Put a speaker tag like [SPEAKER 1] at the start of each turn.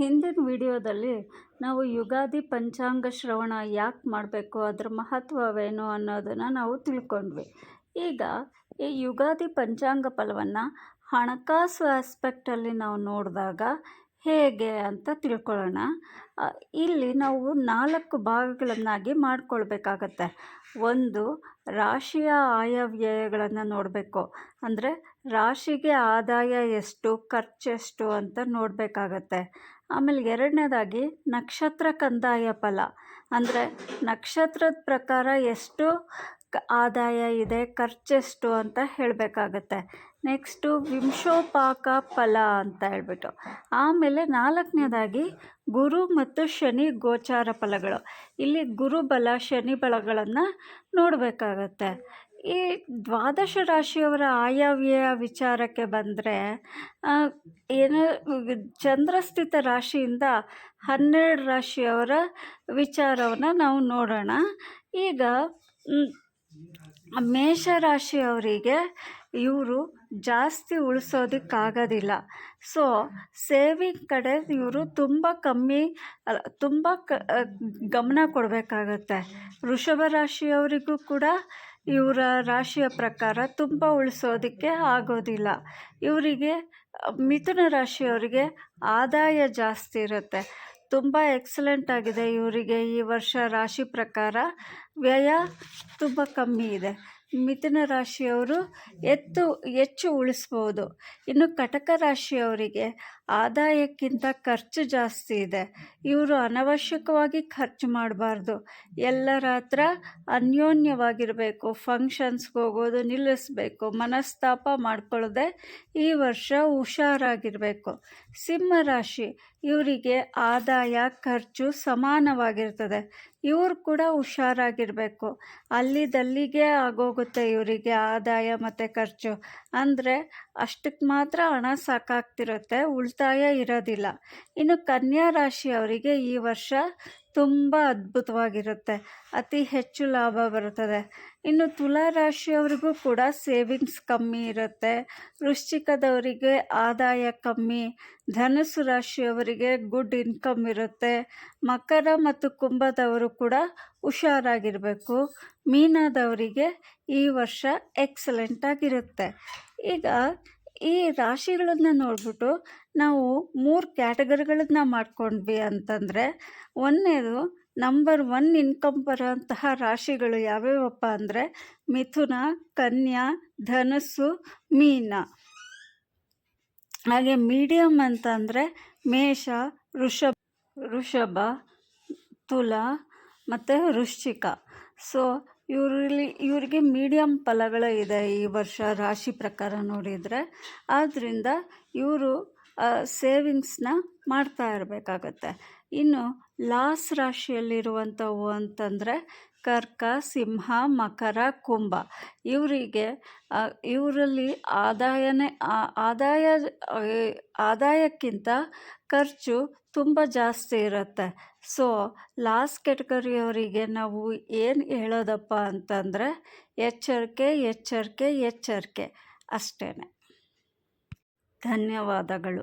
[SPEAKER 1] ಹಿಂದಿನ ವಿಡಿಯೋದಲ್ಲಿ ನಾವು ಯುಗಾದಿ ಪಂಚಾಂಗ ಶ್ರವಣ ಯಾಕೆ ಮಾಡಬೇಕು, ಅದರ ಮಹತ್ವವೇನು ಅನ್ನೋದನ್ನು ನಾವು ತಿಳ್ಕೊಂಡ್ವಿ. ಈಗ ಈ ಯುಗಾದಿ ಪಂಚಾಂಗ ಫಲವನ್ನು ಹಣಕಾಸು ಆಸ್ಪೆಕ್ಟಲ್ಲಿ ನಾವು ನೋಡಿದಾಗ ಹೇಗೆ ಅಂತ ತಿಳ್ಕೊಳ್ಳೋಣ. ಇಲ್ಲಿ ನಾವು ನಾಲ್ಕು ಭಾಗಗಳನ್ನಾಗಿ ಮಾಡಿಕೊಳ್ಬೇಕಾಗತ್ತೆ. ಒಂದು, ರಾಶಿಯ ಆಯವ್ಯಯಗಳನ್ನು ನೋಡಬೇಕು. ಅಂದರೆ ರಾಶಿಗೆ ಆದಾಯ ಎಷ್ಟು, ಖರ್ಚೆಷ್ಟು ಅಂತ ನೋಡಬೇಕಾಗತ್ತೆ. ಆಮೇಲೆ ಎರಡನೇದಾಗಿ ನಕ್ಷತ್ರ ಕಂದಾಯ ಫಲ. ಅಂದರೆ ನಕ್ಷತ್ರದ ಪ್ರಕಾರ ಎಷ್ಟು ಆದಾಯ ಇದೆ, ಖರ್ಚೆಷ್ಟು ಅಂತ ಹೇಳಬೇಕಾಗತ್ತೆ. ನೆಕ್ಸ್ಟು ವಿಂಶೋಪಾಕ ಫಲ ಅಂತ ಹೇಳ್ಬಿಟ್ಟು. ಆಮೇಲೆ ನಾಲ್ಕನೇದಾಗಿ ಗುರು ಮತ್ತು ಶನಿ ಗೋಚಾರ ಫಲಗಳು. ಇಲ್ಲಿ ಗುರುಬಲ, ಶನಿ ಬಲಗಳನ್ನು ನೋಡಬೇಕಾಗತ್ತೆ. ಈ ದ್ವಾದಶ ರಾಶಿಯವರ ಆಯವ್ಯಯ ವಿಚಾರಕ್ಕೆ ಬಂದರೆ ಏನು, ಚಂದ್ರಸ್ಥಿತ ರಾಶಿಯಿಂದ ಹನ್ನೆರಡು ರಾಶಿಯವರ ವಿಚಾರವನ್ನು ನಾವು ನೋಡೋಣ. ಈಗ ಮೇಷರಾಶಿಯವರಿಗೆ ಇವರು ಜಾಸ್ತಿ ಉಳಿಸೋದಕ್ಕಾಗೋದಿಲ್ಲ. ಸೊ, ಸೇವಿಂಗ್ ಕಡೆ ಇವರು ತುಂಬ ಕಮ್ಮಿ ತುಂಬ ಕ ಗಮನ ಕೊಡಬೇಕಾಗತ್ತೆ. ವೃಷಭ ರಾಶಿಯವರಿಗೂ ಕೂಡ ಇವರ ರಾಶಿಯ ಪ್ರಕಾರ ತುಂಬ ಉಳಿಸೋದಕ್ಕೆ ಆಗೋದಿಲ್ಲ. ಇವರಿಗೆ, ಮಿಥುನ ರಾಶಿಯವರಿಗೆ ಆದಾಯ ಜಾಸ್ತಿ ಇರುತ್ತೆ. ತುಂಬ ಎಕ್ಸಲೆಂಟ್ ಆಗಿದೆ ಇವರಿಗೆ ಈ ವರ್ಷ ರಾಶಿ ಪ್ರಕಾರ. ವ್ಯಯ ತುಂಬ ಕಮ್ಮಿ ಇದೆ. ಮಿಥುನ ರಾಶಿಯವರು ಎತ್ತು, ಹೆಚ್ಚು ಉಳಿಸ್ಬೋದು. ಇನ್ನು ಕಟಕ ರಾಶಿಯವರಿಗೆ ಆದಾಯಕ್ಕಿಂತ ಖರ್ಚು ಜಾಸ್ತಿ ಇದೆ. ಇವರು ಅನವಶ್ಯಕವಾಗಿ ಖರ್ಚು ಮಾಡಬಾರ್ದು. ಎಲ್ಲರ ಹತ್ರ ಅನ್ಯೋನ್ಯವಾಗಿರಬೇಕು. ಫಂಕ್ಷನ್ಸ್ಗೆ ಹೋಗೋದು, ನಿಲ್ಲಿಸಬೇಕು. ಮನಸ್ತಾಪ ಮಾಡ್ಕೊಳ್ಳದೆ ಈ ವರ್ಷ ಹುಷಾರಾಗಿರಬೇಕು. ಸಿಂಹ ರಾಶಿ, ಇವರಿಗೆ ಆದಾಯ, ಖರ್ಚು ಸಮಾನವಾಗಿರ್ತದೆ. ಇವರು ಕೂಡ ಹುಷಾರಾಗಿರಬೇಕು. ಅಲ್ಲಿದಲ್ಲಿಗೆ ಆಗೋಗುತ್ತೆ ಇವರಿಗೆ ಆದಾಯ ಮತ್ತು ಖರ್ಚು. ಅಂದರೆ ಅಷ್ಟಕ್ಕೆ ಮಾತ್ರ ಹಣ ಸಾಕಾಗ್ತಿರುತ್ತೆ ಉಳಿತಾಯ ಇರೋದಿಲ್ಲ. ಇನ್ನು ಕನ್ಯಾ ರಾಶಿಯವರಿಗೆ ಈ ವರ್ಷ ತುಂಬ ಅದ್ಭುತವಾಗಿರುತ್ತೆ. ಅತಿ ಹೆಚ್ಚು ಲಾಭ ಬರುತ್ತದೆ. ಇನ್ನು ತುಲಾ ರಾಶಿಯವರಿಗೂ ಕೂಡ ಸೇವಿಂಗ್ಸ್ ಕಮ್ಮಿ ಇರುತ್ತೆ. ವೃಶ್ಚಿಕದವರಿಗೆ ಆದಾಯ ಕಮ್ಮಿ. ಧನುಸು ರಾಶಿಯವರಿಗೆ ಗುಡ್ ಇನ್ಕಮ್ ಇರುತ್ತೆ. ಮಕರ ಮತ್ತು ಕುಂಭದವರು ಕೂಡ ಹುಷಾರಾಗಿರಬೇಕು. ಮೀನದವರಿಗೆ ಈ ವರ್ಷ ಎಕ್ಸಲೆಂಟಾಗಿರುತ್ತೆ ಈಗ ಈ ರಾಶಿಗಳನ್ನ ನೋಡಿಬಿಟ್ಟು ನಾವು ಮೂರು ಕ್ಯಾಟಗರಿಗಳನ್ನ ಮಾಡ್ಕೊಂಡ್ವಿ ಅಂತಂದರೆ, ಒಂದನೇದು ನಂಬರ್ ಒನ್ ಇನ್ಕಮ್ ಬರೋಂತಹ ರಾಶಿಗಳು ಯಾವ್ಯಾವಪ್ಪ ಅಂದರೆ, ಮಿಥುನ, ಕನ್ಯಾ ಧನಸ್ಸು ಮೀನ. ಹಾಗೆ ಮೀಡಿಯಮ್ ಅಂತಂದರೆ ಮೇಷ ಋಷಭ ಋಷಭ ತುಲಾ ಮತ್ತು ವೃಶ್ಚಿಕ. ಸೊ ಇವರಲ್ಲಿ ಇವರಿಗೆ ಮೀಡಿಯಮ್ ಫಲಗಳೇ ಇದೆ ಈ ವರ್ಷ ರಾಶಿ ಪ್ರಕಾರ ನೋಡಿದರೆ. ಆದ್ದರಿಂದ ಇವರು ಸೇವಿಂಗ್ಸ್ನ ಮಾಡ್ತಾ ಇರಬೇಕಾಗತ್ತೆ. ಇನ್ನು ಲಾಸ್ ರಾಶಿಯಲ್ಲಿರುವಂಥವು ಅಂತಂದರೆ ಕರ್ಕ, ಸಿಂಹ, ಮಕರ, ಕುಂಭ. ಇವರಿಗೆ ಇವರಲ್ಲಿ ಆದಾಯನೇ ಆದಾಯ ಆದಾಯಕ್ಕಿಂತ ಖರ್ಚು ತುಂಬ ಜಾಸ್ತಿ ಇರುತ್ತೆ. ಸೊ ಲಾಸ್ ಕೆಟಗರಿಯವರಿಗೆ ನಾವು ಏನು ಹೇಳೋದಪ್ಪ ಅಂತಂದರೆ ಎಚ್ಚರಿಕೆ ಎಚ್ಚರಿಕೆ ಎಚ್ಚರಿಕೆ ಅಷ್ಟೇ ಧನ್ಯವಾದಗಳು.